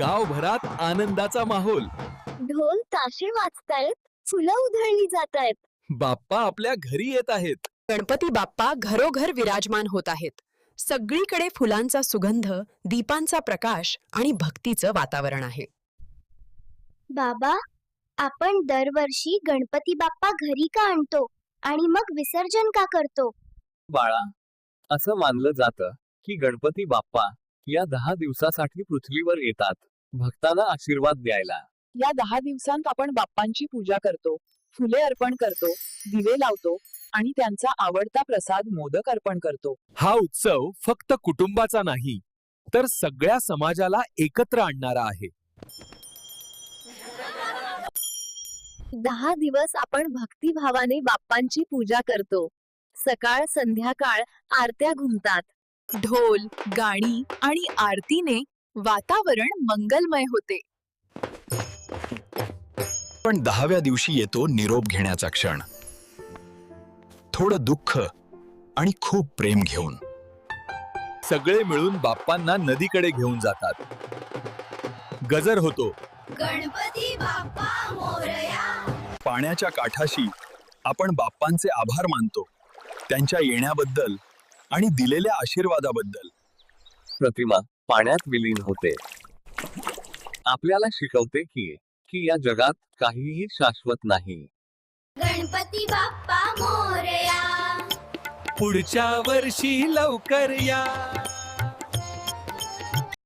गावभरात आनंदाचा माहोल. ढोल ताशे वाजतायत फुलं उधळली जातायत. बाप्पा आपल्या घरी येत आहेत. गणपती बाप्पा घरोघर विराजमान होत आहेत. सगळीकडे फुलांचा सुगंध दीपांचा प्रकाश आणि भक्तीचं वातावरण आहे. बाबा आपण दरवर्षी गणपती बाप्पा घरी का आणतो आणि मग विसर्जन का करतो? बाळा असं मानलं जातं की गणपती बाप्पा या दहा दिवसासाठी पृथ्वीवर येतात. भक्तांना आशीर्वाद द्यायला. या दहा दिवसांत आपण बाप्पांची पूजा करतो फुले अर्पण करतो दिवे लावतो आणि त्यांचा आवडता प्रसाद मोदक अर्पण करतो. हा उत्सव फक्त कुटुंबाचा नाही तर सगळ्या समाजाला एकत्र आणणारा आहे. दहा दिवस आपण भक्तिभावाने बाप्पांची पूजा करतो. सकाळ संध्याकाळ आरत्या घुमतात. ढोल गाणी आणि आरतीने वातावरण मंगलमय होते. पण दहाव्या दिवशी येतो निरोप घेण्याचा क्षण. थोडं दुःख आणि खूप प्रेम घेऊन. सगळे मिळून बाप्पांना नदीकडे घेऊन जातात. गजर होतो. गणपती बाप्पा मोरया. पाण्याच्या काठाशी आपण बाप्पांचे आभार मानतो. त्यांच्या येण्याबद्दल आणि दिलेल्या आशीर्वादाबद्दल. प्रतिमा पाण्यात विलीन होते. आपल्याला शिकवते की की या जगात काहीही शाश्वत नाही. गणपती बाप्पा मोरया. पुढच्या वर्षी लवकर या.